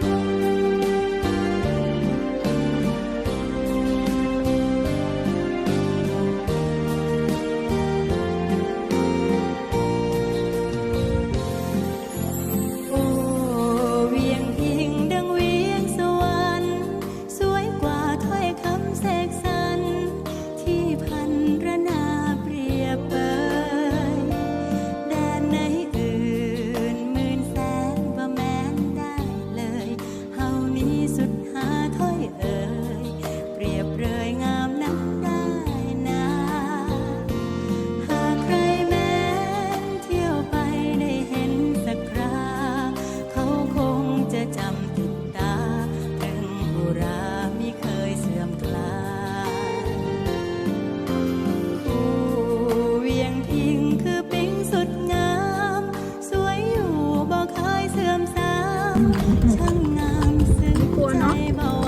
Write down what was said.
Bye. อยู่บ่เคยเนาะ